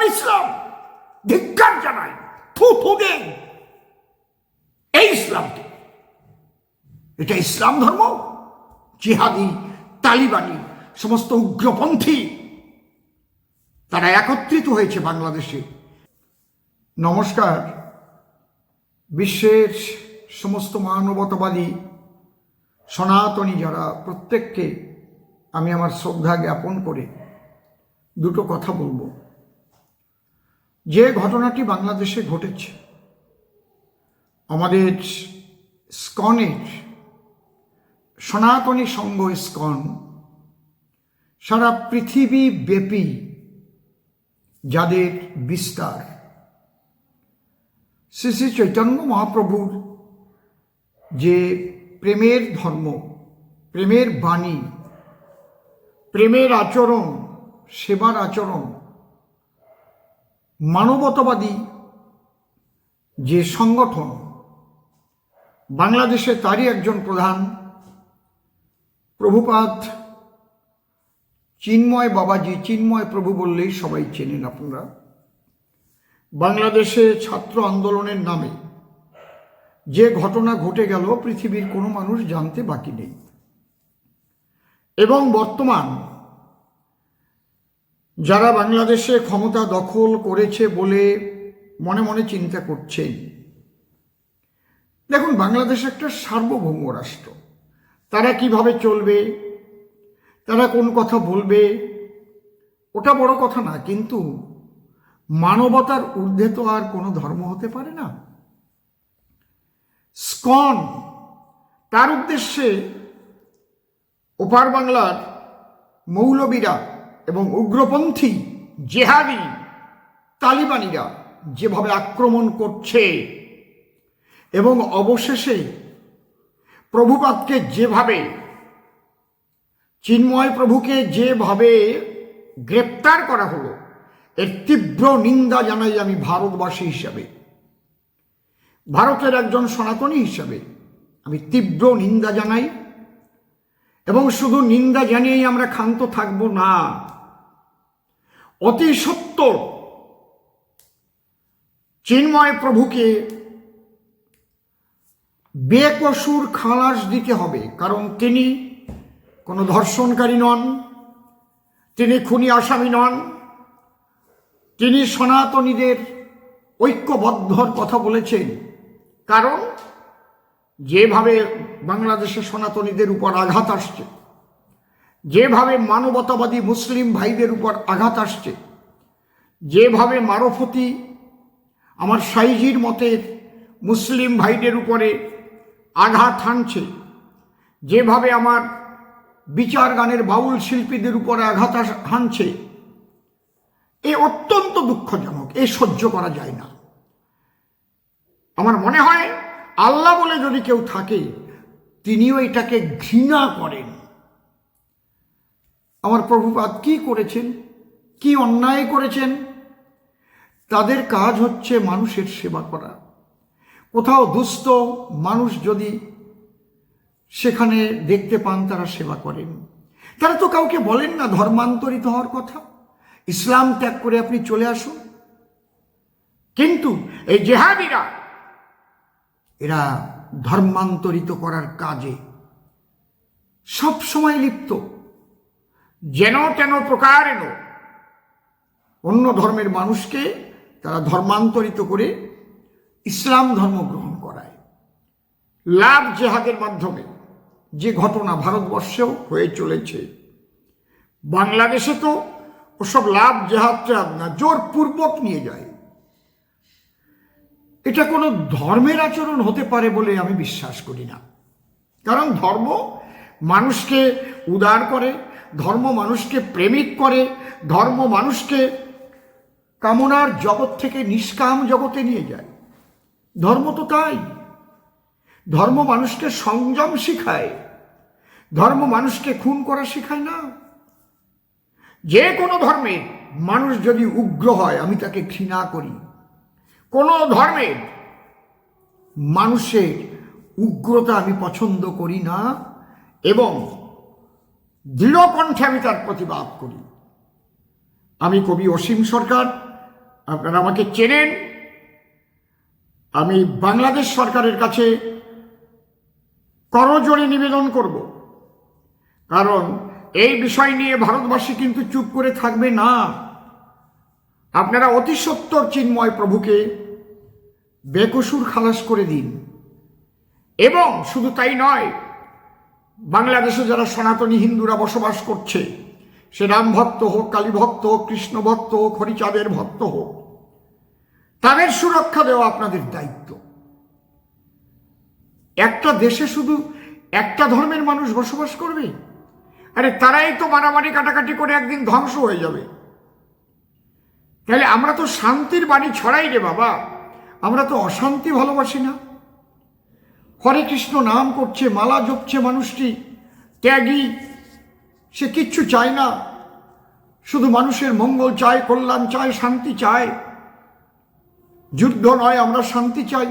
আমার ইসলাম। ধিক্কার জানাই দেন এই ইসলামকে। এটা ইসলাম ধর্ম, জিহাদি, তালিবানি, সমস্ত উগ্রপন্থী। তারা একত্রিত হয়েছে বাংলাদেশে। নমস্কার। বিশ্বের সমস্ত মানবতাবাদী, সনাতনী যারা, প্রত্যেককে আমি আমার শ্রদ্ধা জ্ঞাপন করে দুটো কথা বলব। যে ঘটনাটি বাংলাদেশে ঘটেছে, আমাদের স্কনের, সনাতনী সংঘ স্কন, সারা পৃথিবী ব্যাপী যাদের বিস্তার। শ্রী শ্রী চৈতন্য মহাপ্রভুর যে প্রেমের ধর্ম, প্রেমের বাণী, প্রেমের আচরণ, সেবার আচরণ মানবতাবাদী যে সংগঠন, বাংলাদেশে তারই একজন প্রধান প্রভুপাত চিন্ময় বাবাজি, চিন্ময় প্রভু বললেই সবাই চেনেন আপনারা। বাংলাদেশে ছাত্র আন্দোলনের নামে যে ঘটনা ঘটে গেল, পৃথিবীর কোনো মানুষ জানতে বাকি নেই। এবং বর্তমান যারা বাংলাদেশে ক্ষমতা দখল করেছে বলে মনে মনে চিন্তা করছেন। দেখুন, বাংলাদেশ একটা সার্বভৌম রাষ্ট্র। তারা কীভাবে চলবে? তারা কোন কথা বলবে? ওটা বড় কথা না, কিন্তু মানবতার ঊর্ধ্বে তো আর কোনো ধর্ম হতে পারে না। স্কন, তার উদ্দেশ্যে ওপার বাংলার মৌলবীরা এবং উগ্রপন্থী জেহাদি তালিবানিরা যেভাবে আক্রমণ করছে এবং অবশেষে প্রভুপাতকে যেভাবে, চিন্ময় প্রভুকে যেভাবে গ্রেপ্তার করা হলো, এর তীব্র নিন্দা জানাই আমি ভারতবাসী হিসাবে, ভারতের একজন সনাতনী হিসাবে আমি তীব্র নিন্দা জানাই এবং শুধু নিন্দা জানিয়েই আমরা ক্ষান্ত থাকব না। অতি সত্য চিন্ময় প্রভুকে বেকসুর খালাস দিতে হবে, কারণ তিনি কোনো ধর্ষণকারী নন, তিনি খুনি আসামি নন, তিনি সনাতনীদের ঐক্যবদ্ধর কথা বলেছেন। কারণ যেভাবে বাংলাদেশের সনাতনীদের উপর আঘাত আসছে যেভাবে মানবতাবাদী মুসলিম ভাইদের উপর আঘাত আসছে, যেভাবে মারফতি আমার সাইজির মতে মুসলিম ভাইদের উপরে আঘাত হানছে, যেভাবে আমার বিচার গানের বাউল শিল্পীদের উপরে আঘাত হানছে, এ অত্যন্ত দুঃখজনক, এ সহ্য করা যায় না। আমার মনে হয়, আল্লাহ বলে যদি কেউ থাকে, তিনিও এটাকে ঘৃণা করেন। আমার প্রভুপাদ কি করেছেন? কি অন্যায় করেছেন? তাদের কাজ হচ্ছে মানুষের সেবা করা। কোথাও দুস্থ মানুষ যদি সেখানে দেখতে পান, তারা সেবা করেন। তারা তো কাউকে বলেন না, ধর্মান্তরিত হওয়ার কথা। ইসলাম ত্যাগ করে আপনি চলে আসুন। কিন্তু এই জেহাদিরা, এরা ধর্মান্তরিত করার কাজে সব সময় লিপ্ত। যেন তেন প্রকারেণ অন্য ধর্মের মানুষকে তারা ধর্মান্তরিত করে ইসলাম ধর্ম গ্রহণ করায়। লাভ জেহাদের মাধ্যমে যে ঘটনা ভারতবর্ষেও হয়ে চলেছে। বাংলাদেশে তো ওসব লাভ জেহাদ টেহাদ না, জোরপূর্বক নিয়ে যায়। এটা কোনো ধর্মের আচরণ হতে পারে বলে আমি বিশ্বাস করি না। কারণ ধর্ম মানুষকে উদার করে ধর্ম মানুষকে প্রেমিক করে, ধর্ম মানুষকে কামনার জগৎ থেকে নিষ্কাম জগতে নিয়ে যায়। ধর্ম তো তাই। ধর্ম মানুষকে সংযম শিখায়। ধর্ম মানুষকে খুন করা শেখায় না। যে কোনো ধর্মে মানুষ যদি উগ্র হয়, আমি তাকে ঘৃণা করি। কোনো ধর্মে মানুষের উগ্রতা আমি পছন্দ করি না এবং দৃঢ় কণ্ঠে আমি তার প্রতিবাদ করি। আমি কবি অসীম সরকার, আপনারা আমাকে চেনেন। আমি বাংলাদেশ সরকারের কাছে করজোড়ে নিবেদন করব। কারণ এই বিষয় নিয়ে ভারতবাসী কিন্তু চুপ করে থাকবে না। আপনারা অতি সত্তর চিন্ময় প্রভুকে বেকসুর খালাস করে দিন। এবং শুধু তাই নয় বাংলাদেশে যারা সনাতনী হিন্দুরা বসবাস করছে, সে রাম ভক্ত হোক, কালী ভক্ত হোক, কৃষ্ণ ভক্ত হোক, হরিচাঁদের ভক্ত হোক, তাদের সুরক্ষা দেওয়া আপনাদের দায়িত্ব। একটা দেশে শুধু একটা ধর্মের মানুষ বসবাস করবে? আরে তারাই তো মারামারি কাটাকাটি করে একদিন ধ্বংস হয়ে যাবে। তাহলে আমরা তো শান্তির বাণী ছড়াই রে বাবা। আমরা তো অশান্তি ভালোবাসি না। হরে কৃষ্ণ নাম করছে, মালা জপছে মানুষটি, ত্যাগী, সে কিচ্ছু চায় না। শুধু মানুষের মঙ্গল চায়, কল্যাণ চায়, শান্তি চায়। যুদ্ধ নয়, আমরা শান্তি চাই।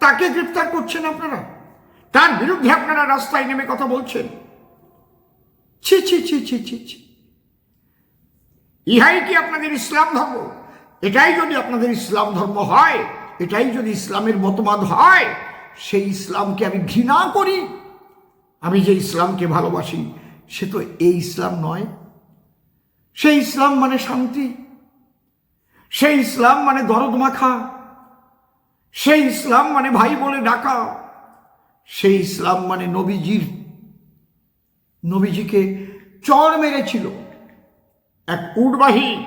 তাকে গ্রেপ্তার করছেন আপনারা? তার বিরুদ্ধে আপনারা রাস্তায় নেমে কথা বলছেন? ছি ছি ছি ছি ছি ছি। ইহাই কি আপনাদের ইসলাম ধর্ম? এটাই যদি আপনাদের ইসলাম ধর্ম হয়, এটাই যদি ইসলামের মতবাদ হয় সেই ইসলামকে আমি ঘৃণা করি। আমি যে ইসলামকে ভালোবাসি, সে তো এই ইসলাম নয়। সেই ইসলাম মানে শান্তি। সেই ইসলাম মানে দরদ মাখা। সেই ইসলাম মানে ভাই বলে ডাকা। সেই ইসলাম মানে নবীজির, নবীজিকে চর মেরেছিল। এক উটবাহী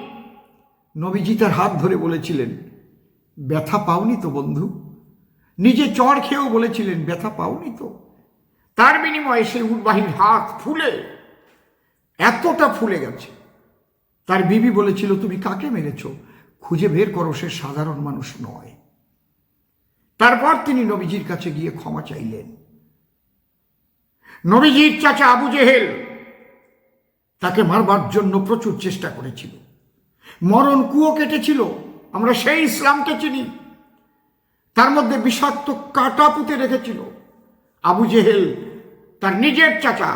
নবীজি তার হাত ধরে বলেছিলেন, ব্যথা পাওনি তো বন্ধু? নিজে চর খেয়েও বলেছিলেন, ব্যথা পাওনি তো? তার বিনিময়ে সেই উটবাহীর হাত ফুলে, এতটা ফুলে গেছে। তার বিবি বলেছিল, তুমি কাকে মেরেছ? খুঁজে বের করো, সে সাধারণ মানুষ নয়। তারপর তিনি নবীজির কাছে গিয়ে ক্ষমা চাইলেন। নবীজির চাচা আবু জেহেল তাকে মারবার জন্য প্রচুর চেষ্টা করেছিল। মরণ কুয়ো কেটেছিল, আমরা সেই ইসলামকে চিনি। তার মধ্যে বিষাক্ত কাটা পুঁতে রেখেছিল। আবু জেহেল, তার নিজের চাচা,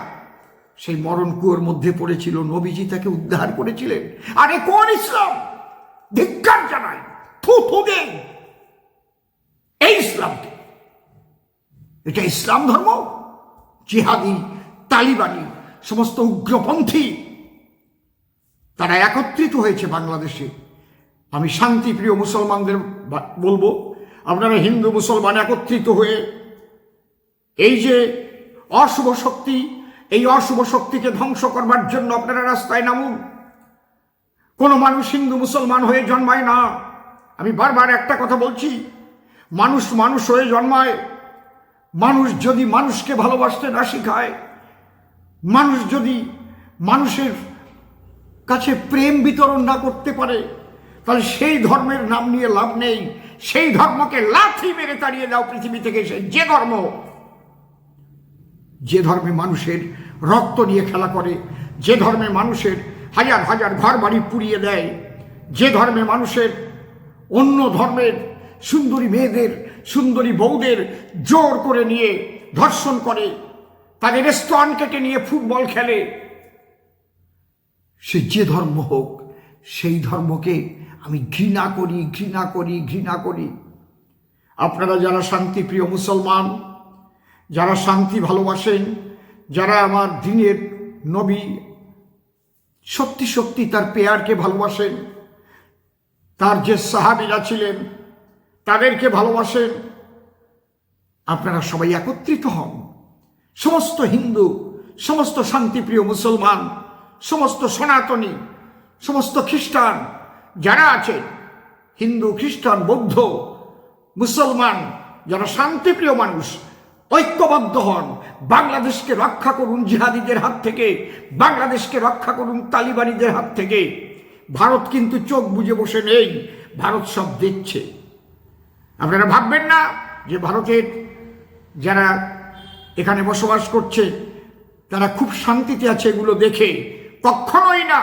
সেই মরণ কুয়োর মধ্যে পড়েছিল। নবীজি তাকে উদ্ধার করেছিলেন। আরে কোন ইসলাম? ধিক্কার জানাই, থু থু দেন এই ইসলামকে। এটা ইসলাম ধর্ম? জিহাদি, তালিবানি, সমস্ত উগ্রপন্থী, তারা একত্রিত হয়েছে বাংলাদেশে। আমি শান্তিপ্রিয় মুসলমানদের বলব আপনারা হিন্দু, মুসলমান একত্রিত হয়ে এই যে অশুভ শক্তি, এই অশুভ শক্তিকে ধ্বংস করবার জন্য আপনারা রাস্তায় নামুন। কোনো মানুষ হিন্দু, মুসলমান হয়ে জন্মায় না। আমি বারবার একটা কথা বলছি, মানুষ মানুষ হয়ে জন্মায়। মানুষ যদি মানুষকে ভালোবাসতে না শেখায়, মানুষ যদি মানুষের কাছে প্রেম বিতরণ না করতে পারে তাহলে সেই ধর্মের নাম নিয়ে লাভ নেই। সেই ধর্মকে লাথি মেরে তাড়িয়ে দাও পৃথিবী থেকে সে যে ধর্ম। যে ধর্মে মানুষের রক্ত নিয়ে খেলা করে, যে ধর্মে মানুষের হাজার হাজার ঘর বাড়ি পুড়িয়ে দেয়, যে ধর্মে মানুষের অন্য ধর্মের সুন্দরী মেয়েদের, সুন্দরী বউদের জোর করে নিয়ে ধর্ষণ করে, তাদের স্তন কেটে নিয়ে ফুটবল খেলে, সে যে ধর্ম হোক, সেই ধর্মকে আমি ঘৃণা করি ঘৃণা করি ঘৃণা করি। আপনারা যারা শান্তিপ্রিয় মুসলমান, যারা শান্তি ভালোবাসেন, যারা আমার দিনের নবী সত্যি সত্যি তার পেয়ারকে ভালোবাসেন, তার যে সাহাবিরা ছিলেন, তাদেরকে ভালোবাসেন, আপনারা সবাই একত্রিত হন। সমস্ত হিন্দু, সমস্ত শান্তিপ্রিয় মুসলমান, সমস্ত সনাতনী, সমস্ত খ্রিস্টান যারা আছেন হিন্দু, খ্রিস্টান, বৌদ্ধ, মুসলমান যারা শান্তিপ্রিয় মানুষ, ঐক্যবদ্ধ হন, বাংলাদেশকে রক্ষা করুন জিহাদিদের হাত থেকে, বাংলাদেশকে রক্ষা করুন তালিবানিদের হাত থেকে। ভারত কিন্তু চোখ বুজে বসে নেই, ভারত সব দেখছে আপনারা ভাববেন না যে ভারতের যারা এখানে বসবাস করছে, তারা খুব শান্তিতে আছে এগুলো দেখে। কখনোই না।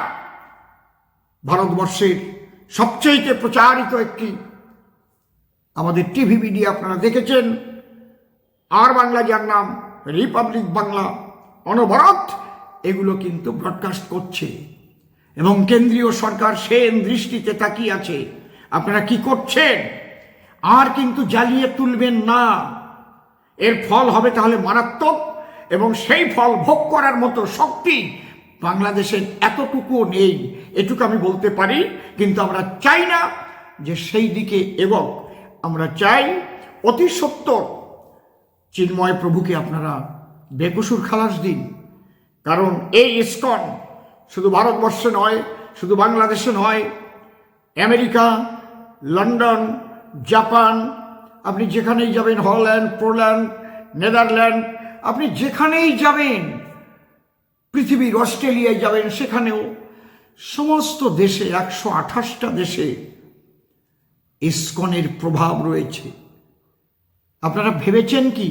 ভারতবর্ষের সবচেয়ে প্রচারিত একটি আমাদের টিভি মিডিয়া আপনারা দেখেছেন। আর বাংলা যার নাম রিপাবলিক বাংলা অনবরত এগুলো কিন্তু ব্রডকাস্ট করছে। এবং কেন্দ্রীয় সরকার সেন দৃষ্টিতে তাকিয়ে আছে। আপনারা কি করছেন? আর কিন্তু জ্বালিয়ে তুলবেন না। এর ফল হবে তাহলে মারাত্মক এবং সেই ফল ভোগ করার মতো শক্তি বাংলাদেশের এতটুকুও নেই, এটুকু আমি বলতে পারি, কিন্তু আমরা চাই না যে সেই দিকে এবং আমরা চাই অতি সত্তর চিন্ময় প্রভুকে আপনারা বেকসুর খালাস দিন। কারণ এই ইস্কন শুধু ভারতবর্ষে নয়, শুধু বাংলাদেশে নয়, আমেরিকা, লন্ডন, জাপান, আপনি যেখানেই যাবেন, হল্যান্ড, পোল্যান্ড, নেদারল্যান্ড, আপনি যেখানেই যাবেন পৃথিবীর অস্ট্রেলিয়ায় যাবেন, সেখানেও সমস্ত দেশে, একশো আঠাশটা দেশে ইস্কনের প্রভাব রয়েছে। আপনারা ভেবেছেন কি?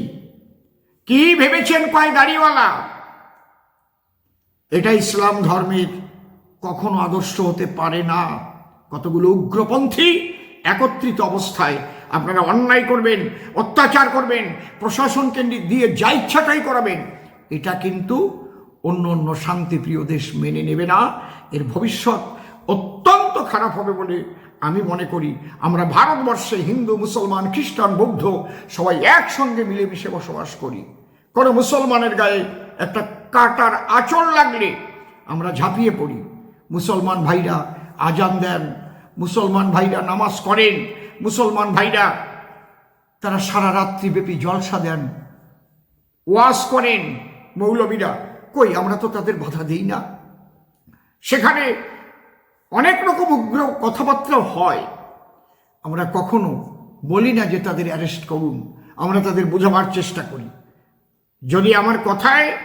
কি ভেবেছেন, কয় দাড়িওয়ালা? এটা ইসলাম ধর্মের কখনো আদর্শ হতে পারে না। কতগুলো উগ্রপন্থী একত্রিত অবস্থায় আপনারা অন্যায় করবেন, অত্যাচার করবেন, প্রশাসনকে দিয়ে যা ইচ্ছা তাই করাবেন। এটা কিন্তু অন্য অন্য শান্তিপ্রিয় দেশ মেনে নেবে না, এর ভবিষ্যৎ অত্যন্ত খারাপ হবে বলে আমি মনে করি। আমরা ভারতবর্ষে হিন্দু, মুসলমান, খ্রিস্টান, বৌদ্ধ সবাই একসঙ্গে মিলেমিশে বসবাস করি। কোনো মুসলমানের গায়ে একটা কাটার আচর লাগলে আমরা ঝাঁপিয়ে পড়ি। মুসলমান ভাইরা আজান দেন, মুসলমান ভাইরা নামাজ করেন, মুসলমান ভাইরা তারা সারা রাত্রিব্যাপী জলসা দেন, ওয়াজ করেন, মৌলবীরা কই, আমরা তো তাদের বাধা দিই না। সেখানে অনেক রকম উগ্র কথাবার্তা হয়। আমরা কখনো বলি না যে তাদের অ্যারেস্ট করুন, আমরা তাদের বোঝাবার চেষ্টা করি। যদি আমার কথায়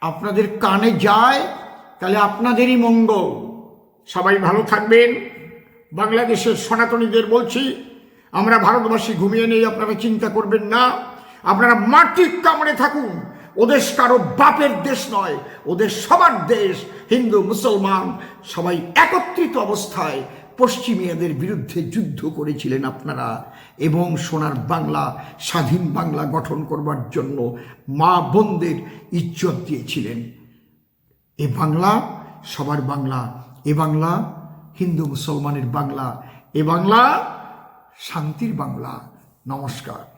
আপনাদের কানে যায়, তাহলে আপনাদেরই মঙ্গল। সবাই ভালো থাকবেন। বাংলাদেশের সনাতনীদের বলছি, আমরা ভারতবাসী ঘুমিয়ে নেই, আপনারা চিন্তা করবেন না। আপনারা মাটি কামড়ে থাকুন। ওদেশ কারও বাপের দেশ নয় ওদের সবার দেশ। হিন্দু, মুসলমান, সবাই একত্রিত অবস্থায় পশ্চিমীয়াদের বিরুদ্ধে যুদ্ধ করেছিলেন আপনারা এবং সোনার বাংলা, স্বাধীন বাংলা গঠন করবার জন্য মা বোনদের ইজ্জত দিয়েছিলেন। এ বাংলা, সবার বাংলা। এ বাংলা, হিন্দু, মুসলমানের বাংলা। এ বাংলা, শান্তির বাংলা। নমস্কার।